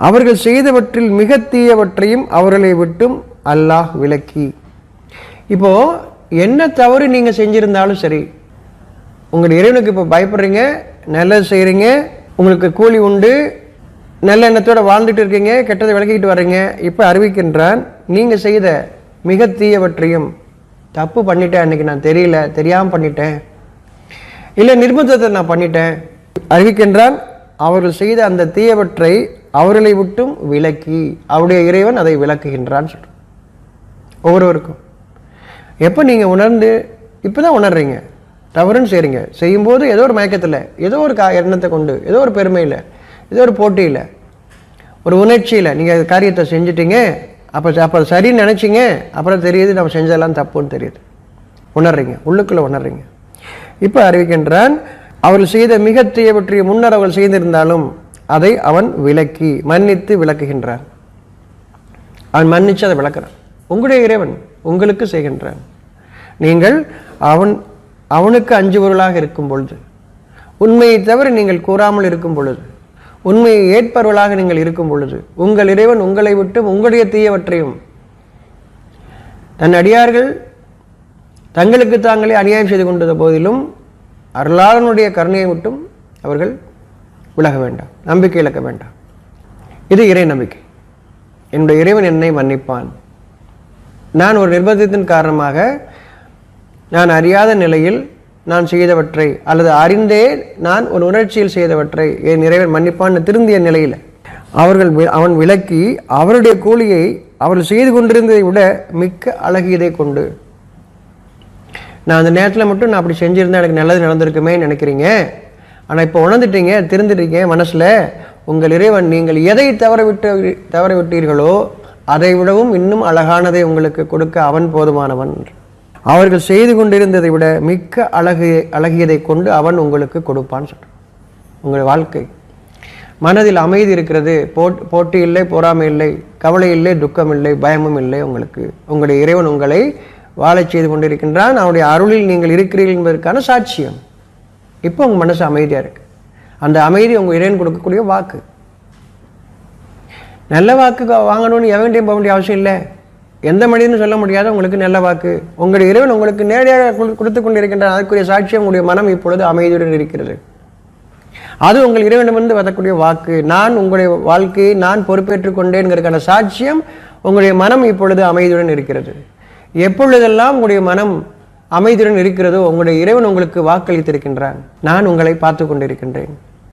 அவர்கள் செய்தவற்றில் மிக தீயவற்றையும் அவர்களை விட்டும் அல்லாஹ் விலக்கி இப்போ என்ன தவறு நீங்க செஞ்சிருந்தாலும் சரி உங்கள் இறைவனுக்கு இப்போ பயப்படுறீங்க நல்லது செய்கிறீங்க உங்களுக்கு கூலி உண்டு நல்ல எண்ணத்தோடு வாழ்ந்துட்டு இருக்கீங்க கெட்டதை விளக்கிக்கிட்டு வர்றீங்க இப்போ அறிவிக்கின்றான் நீங்கள் செய்த மிக தீயவற்றையும் தப்பு பண்ணிட்டேன் அன்னைக்கு நான் தெரியல தெரியாமல் பண்ணிட்டேன் இல்லை நிர்பந்தத்தை நான் பண்ணிட்டேன் அறிவிக்கின்றான் அவர்கள் செய்த அந்த தீயவற்றை அவர்களை விட்டும் விலக்கி அவருடைய இறைவன் அதை விளக்குகின்றான் சொல்றான் ஒவ்வொருவருக்கும். எப்போ நீங்கள் உணர்ந்து இப்போ தான் உணர்றீங்க. தவறுன்னு செய்கிறீங்க செய்யும்போது ஏதோ ஒரு மயக்கத்தில் ஏதோ ஒரு கா எண்ணத்தை கொண்டு ஏதோ ஒரு பெருமையில் ஏதோ ஒரு போட்டியில் ஒரு உணர்ச்சியில் நீங்கள் காரியத்தை செஞ்சிட்டீங்க அப்போ அப்போ சரின்னு நினச்சிங்க அப்புறம் தெரியுது நம்ம செஞ்சதெல்லாம் தப்புன்னு தெரியுது. உணர்றீங்க. உள்ளுக்குள்ளே உணர்றீங்க. இப்போ அறிவிக்கின்றான் அவர்கள் செய்த மிக பற்றி முன்னர் அவர்கள் செய்திருந்தாலும் அதை அவன் விலக்கி மன்னித்து விளக்குகின்றான். அவன் மன்னித்து அதை விளக்குறான். உங்களுடைய இறைவன் உங்களுக்கு செய்கின்றான். நீங்கள் அவன் அவனுக்கு அஞ்சுபவர்களாக இருக்கும் பொழுது உண்மையை தவிர நீங்கள் கூறாமல் இருக்கும் பொழுது உண்மையை ஏற்பவர்களாக நீங்கள் இருக்கும் பொழுது உங்கள் இறைவன் உங்களை விட்டு உங்களுடைய தீயவற்றையும் தன் அடியார்கள் தங்களுக்கு தாங்களே அநியாயம் செய்து கொண்டத போதிலும் அருளாளனுடைய கருணையை விட்டும் அவர்கள் விலக வேண்டாம் நம்பிக்கை இழக்க வேண்டாம். இது இறை நம்பிக்கை. என்னுடைய இறைவன் என்னை மன்னிப்பான். நான் ஒரு நிர்பந்தத்தின் காரணமாக நான் அறியாத நிலையில் நான் செய்தவற்றை அல்லது அறிந்தே நான் ஒரு உணர்ச்சியில் செய்தவற்றை என் இறைவன் மன்னிப்பான்னு திருந்திய நிலையில் அவர்கள் அவன் விளக்கி அவருடைய கூலியை அவர்கள் செய்து கொண்டிருந்ததை விட மிக்க அழகியதை கொண்டு. நான் அந்த நேரத்தில் மட்டும் நான் அப்படி செஞ்சிருந்தேன் எனக்கு நல்லது நடந்திருக்குமே நினைக்கிறீங்க? ஆனால் இப்போ உணர்ந்துட்டீங்க திருந்துட்டீங்க மனசில் உங்கள் இறைவன் நீங்கள் எதை தவறவிட்டு தவறவிட்டீர்களோ அதை விடவும் இன்னும் அழகானதை உங்களுக்கு கொடுக்க அவன் போதுமானவன். அவர்கள் செய்து கொண்டிருந்ததை விட மிக்க அழகு அழகியதை கொண்டு அவன் உங்களுக்கு கொடுப்பான் சொல்கிறான் உங்கள் வாழ்க்கை. மனதில் அமைதி இருக்கிறது. போட் போட்டி இல்லை பொறாமை இல்லை கவலை இல்லை துக்கம் இல்லை பயமும் இல்லை உங்களுக்கு. உங்களுடைய இறைவன் உங்களை வாழச் செய்து கொண்டிருக்கின்றான். அவனுடைய அருளில் நீங்கள் இருக்கிறீர்கள் என்பதற்கான சாட்சியம். இப்போ உங்கள் மனசு அமைதியாக இருக்குது அந்த அமைதி உங்கள் இறைவன் கொடுக்கக்கூடிய வாக்கு. நல்ல வாக்கு வாங்கணும்னு எவன்கிட்டையும் போக வேண்டிய அவசியம் இல்லை. எந்த மனிதனும் சொல்ல முடியாத உங்களுக்கு நல்ல வாக்கு. உங்களுடைய இறைவன் உங்களுக்கு நேரடியாக கொடு- கொடுத்து கொண்டிருக்கின்ற அதற்குரிய சாட்சியம் உங்களுடைய மனம் இப்பொழுது அமைதியுடன் இருக்கிறது. அது உங்கள் இறைவனிடமிருந்து வரக்கூடிய வாக்கு. நான் உங்களுடைய வாழ்க்கையை நான் பொறுப்பேற்றுக் கொண்டேன்கிறதுக்கான சாட்சியம் உங்களுடைய மனம் இப்பொழுது அமைதியுடன் இருக்கிறது. எப்பொழுதெல்லாம் உங்களுடைய மனம் அமைதியுடன் இருக்கிறதோ உங்களுடைய இறைவன் உங்களுக்கு வாக்களித்திருக்கின்றான். நான் உங்களை பார்த்து கொண்டிருக்கின்றேன்